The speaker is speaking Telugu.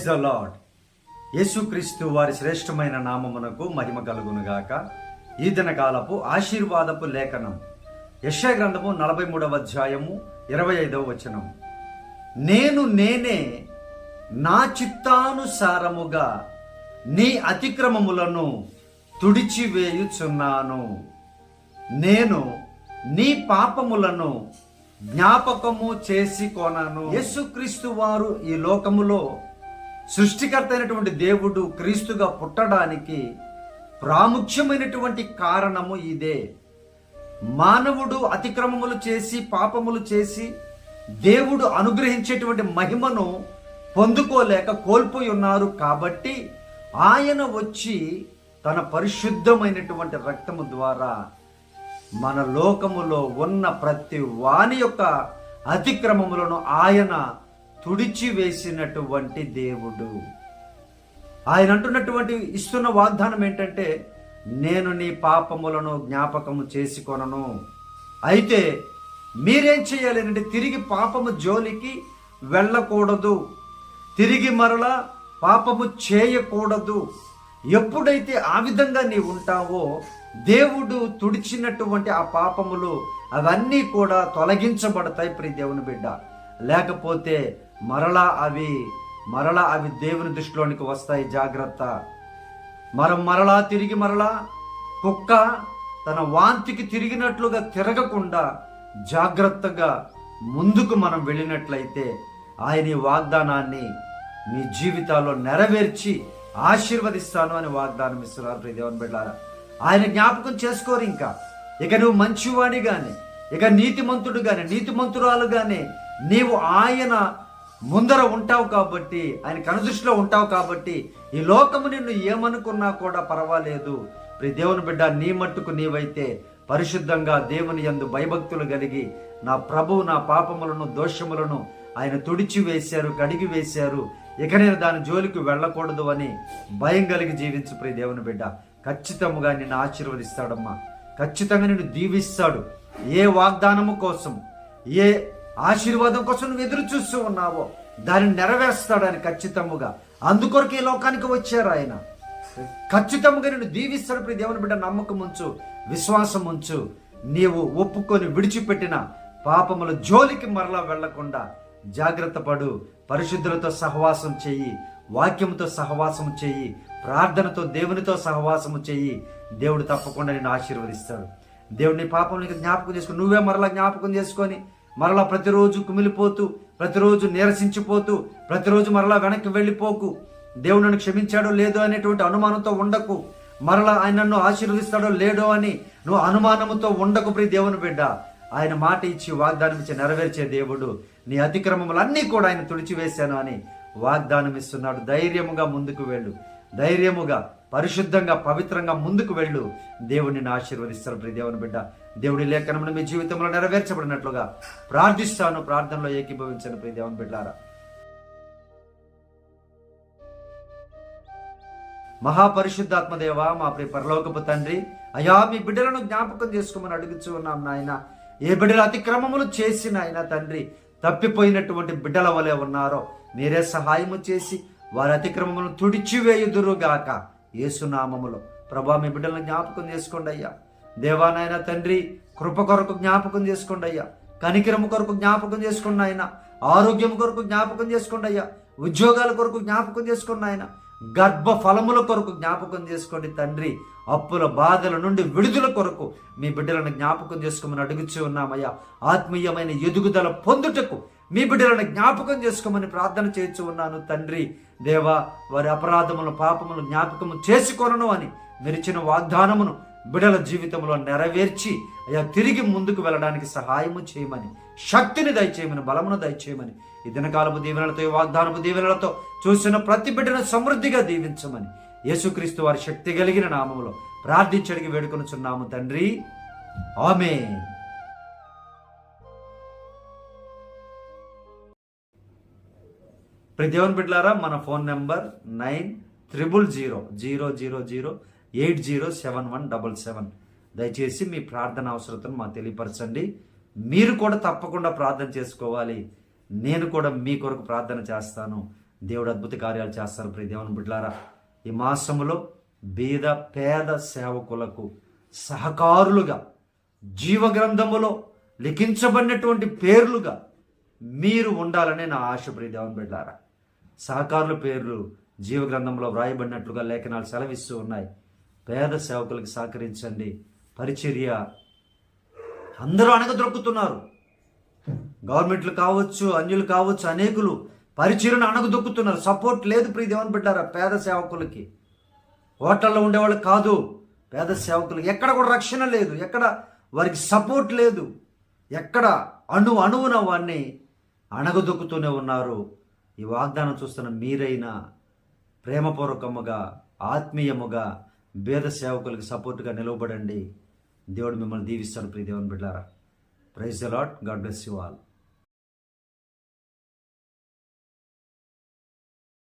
ప్రైజ్ ద లాడ్ యేసుక్రీస్తు వారి శ్రేష్టమైన నామమునకు మహిమ కలుగునుగాక. ఈ దినకాలపు ఆశీర్వాదపు లేఖనం. యశయ గ్రంథము నలభై మూడవ అధ్యాయము ఇరవై ఐదవ వచనం. నేను నేనే నా చిత్తానుసారముగా నీ అతిక్రమములను తుడిచివేయుచున్నాను. నేను నీ పాపములను జ్ఞాపకము చేసి కొనను. యేసుక్రీస్తు వారు ఈ లోకములో సృష్టికర్త అయినటువంటి దేవుడు క్రీస్తుగా పుట్టడానికి ప్రాముఖ్యమైనటువంటి కారణము ఇదే. మానవుడు అతిక్రమములు చేసి పాపములు చేసి దేవుడు అనుగ్రహించేటువంటి మహిమను పొందుకోలేక కోల్పోయి ఉన్నారు కాబట్టి ఆయన వచ్చి తన పరిశుద్ధమైనటువంటి రక్తము ద్వారా మన లోకములో ఉన్న ప్రతి వాని యొక్క అతిక్రమములను ఆయన తుడిచివేసినటువంటి దేవుడు. ఆయన అంటున్నటువంటి ఇస్తున్న వాగ్దానం ఏంటంటే నేను నీ పాపములను జ్ఞాపకము చేసుకొనను. అయితే మీరేం చేయాలంటే తిరిగి పాపము జోలికి వెళ్ళకూడదు. తిరిగి మరలా పాపము చేయకూడదు. ఎప్పుడైతే ఆ విధంగా నీవు ఉంటావో దేవుడు తుడిచినటువంటి ఆ పాపములు అవన్నీ కూడా తొలగించబడతాయి ప్రియ దేవుని బిడ్డ. లేకపోతే మరలా అవి మరలా అవి దేవుని దృష్టిలోనికి వస్తాయి జాగ్రత్త. మనం మరలా తిరిగి మరలా కుక్క తన వాంతికి తిరిగినట్లుగా తిరగకుండా జాగ్రత్తగా ముందుకు మనం వెళ్ళినట్లయితే ఆయన ఈ వాగ్దానాన్ని మీ జీవితాల్లో నెరవేర్చి ఆశీర్వదిస్తాను అని వాగ్దానం ఇస్తున్నారు ప్రియ దేవుని బిడ్డారా ఆయన జ్ఞాపకం చేసుకోరు ఇంకా. ఇక నువ్వు మంచివాడి కానీ ఇక నీతిమంతుడు గాని నీతిమంతురాలు కానీ నీవు ఆయన ముందర ఉంటావు కాబట్టి ఆయన కనుదృష్టిలో ఉంటావు కాబట్టి ఈ లోకము నిన్ను ఏమనుకున్నా కూడా పర్వాలేదు. ప్రి దేవుని బిడ్డ నీ మట్టుకు నీవైతే పరిశుద్ధంగా దేవుని యందు భయభక్తులు కలిగి నా ప్రభు నా పాపములను దోషములను ఆయన తుడిచి వేశారు కడిగి వేశారు ఇక నేను దాని జోలికి వెళ్ళకూడదు అని భయం కలిగి జీవించు ప్రియ దేవుని బిడ్డ. ఖచ్చితంగా నిన్ను ఆశీర్వదిస్తాడమ్మా. ఖచ్చితంగా నిన్ను దీవిస్తాడు. ఏ వాగ్దానము కోసం ఏ ఆశీర్వాదం కోసం నువ్వు ఎదురు చూస్తూ ఉన్నావో దాన్ని నెరవేర్స్తాడని ఖచ్చితముగా. అందుకొరకు ఈ లోకానికి వచ్చారు ఆయన. ఖచ్చితంగా నేను దీవిస్తాడు ప్రతి దేవుని బిడ్డ నమ్మకం ఉంచు విశ్వాసం ఉంచు నీవు ఒప్పుకొని విడిచిపెట్టిన పాపముల జోలికి మరలా వెళ్ళకుండా జాగ్రత్త పడు. పరిశుద్ధులతో సహవాసం చెయ్యి వాక్యముతో సహవాసం చెయ్యి ప్రార్థనతో దేవునితో సహవాసము చెయ్యి. దేవుడు తప్పకుండా నేను ఆశీర్వదిస్తాడు. దేవుని పాపం జ్ఞాపకం చేసుకుని నువ్వే మరలా జ్ఞాపకం చేసుకొని మరలా ప్రతిరోజు కుమిలిపోతూ ప్రతిరోజు నీరసించిపోతూ ప్రతిరోజు మరలా వెనక్కి వెళ్ళిపోకు. దేవుడు నన్ను క్షమించాడో లేదో అనేటువంటి అనుమానంతో ఉండకు. మరలా ఆయన నన్ను ఆశీర్వదిస్తాడో లేడో అని నువ్వు అనుమానముతో ఉండకు ప్రి దేవుని బిడ్డ. ఆయన మాట ఇచ్చి వాగ్దానం ఇచ్చి నెరవేర్చే దేవుడు. నీ అతిక్రమములన్నీ కూడా ఆయన తుడిచివేశాను అని వాగ్దానం ఇస్తున్నాడు. ధైర్యముగా ముందుకు వెళ్ళు. ధైర్యముగా పరిశుద్ధంగా పవిత్రంగా ముందుకు వెళ్ళు. దేవుడిని ఆశీర్వదిస్తారు ప్రియ దేవుని బిడ్డ. దేవుడి లేఖనమును మీ జీవితంలో నెరవేర్చబడినట్లుగా ప్రార్థిస్తాను ప్రార్థనలో ఏకీభవించను ప్రియ దేవుని బిడ్డారా. మహాపరిశుద్ధాత్మదేవ మా ప్రియ పరలోకపు తండ్రి అయా మీ బిడ్డలను జ్ఞాపకం చేసుకోమని అడుగుచూ ఉన్నాం నాయన. ఏ బిడ్డలు అతిక్రమములు చేసిన ఆయన తండ్రి తప్పిపోయినటువంటి బిడ్డల వలె ఉన్నారో మీరే సహాయము చేసి వారి అతిక్రమములను తుడిచివేయుదురుగాక. ఏసునామములో ప్రభా మీ బిడ్డలను జ్ఞాపకం చేసుకోండి అయ్యా. దేవానాయన తండ్రి కృప కొరకు జ్ఞాపకం చేసుకోండి అయ్యా. కనికిరము కొరకు జ్ఞాపకం చేసుకోండి ఆయన ఆరోగ్యం కొరకు జ్ఞాపకం చేసుకోండి అయ్యా. ఉద్యోగాల కొరకు జ్ఞాపకం చేసుకోండి ఆయన గర్భ ఫలముల కొరకు జ్ఞాపకం చేసుకోండి తండ్రి. అప్పుల బాధల నుండి విడుదల కొరకు మీ బిడ్డలను జ్ఞాపకం చేసుకోమని అడుగుచూ ఉన్నామయ్యా. ఆత్మీయమైన ఎదుగుదల పొందుటకు మీ బిడ్డలను జ్ఞాపకం చేసుకోమని ప్రార్థన చేయొచ్చు ఉన్నాను తండ్రి. దేవా వారి అపరాధములు పాపములు జ్ఞాపకము చేసుకొనను అని మెరిచిన వాగ్దానమును బిడల జీవితంలో నెరవేర్చి అయా తిరిగి ముందుకు వెళ్ళడానికి సహాయము చేయమని శక్తిని దయచేయమని బలమును దయచేయమని ఈ దినకాలపు దీవెనలతో ఈ వాగ్దానపు దీవెనలతో చూసిన ప్రతి బిడ్డను సమృద్ధిగా దీవించమని యేసుక్రీస్తు వారి శక్తి కలిగిన నామములో ప్రార్థించడికి వేడుకొనుచున్నాము తండ్రి. ఆమె ప్రతి దేవుని బిడ్డలారా మన phone number nine triple zero zero zero zero eight zero seven one double seven. దయచేసి మీ ప్రార్థన అవసరతను మాకు తెలియపరచండి. మీరు కూడా తప్పకుండా ప్రార్థన చేసుకోవాలి. నేను కూడా మీ కొరకు ప్రార్థన చేస్తాను. దేవుడు అద్భుత కార్యాలు చేస్తారు ప్రతిదేవన్ దేవుని బిడ్డలారా. ఈ మాసములో బీద పేద సేవకులకు సహకారులుగా జీవ గ్రంథములో లిఖించబడినటువంటి పేర్లుగా మీరు ఉండాలనే నా ఆశ ప్రియదేవన్ బిడ్డారా సహకారుల పేర్లు జీవ గ్రంథంలో వ్రాయబడినట్లుగా లేఖనాలు సెలవిస్తూ ఉన్నాయి. పేద సేవకులకు సహకరించండి. పరిచర్య అందరూ అణగదొక్కుతున్నారు. గవర్నమెంట్లు కావచ్చు అన్యులు కావచ్చు అనేకులు పరిచయను అణగదొక్కుతున్నారు. సపోర్ట్ లేదు ప్రీదేవని దేవుని బిడ్డారా పేద సేవకులకి. హోటల్లో ఉండేవాళ్ళు కాదు. పేద సేవకులు ఎక్కడ కూడా రక్షణ లేదు. ఎక్కడ వారికి సపోర్ట్ లేదు. ఎక్కడ అణు అణువున వారిని అణగదొక్కుతూనే ఉన్నారు. ఈ వాగ్దానం చూస్తున్న మీరైనా ప్రేమపూర్వకముగా ఆత్మీయముగా భేద సేవకులకు సపోర్ట్గా నిలవబడండి. దేవుడు మిమ్మల్ని దీవిస్తాడు ప్రియ దేవుని బిడ్డారా. Praise the Lord God bless you all.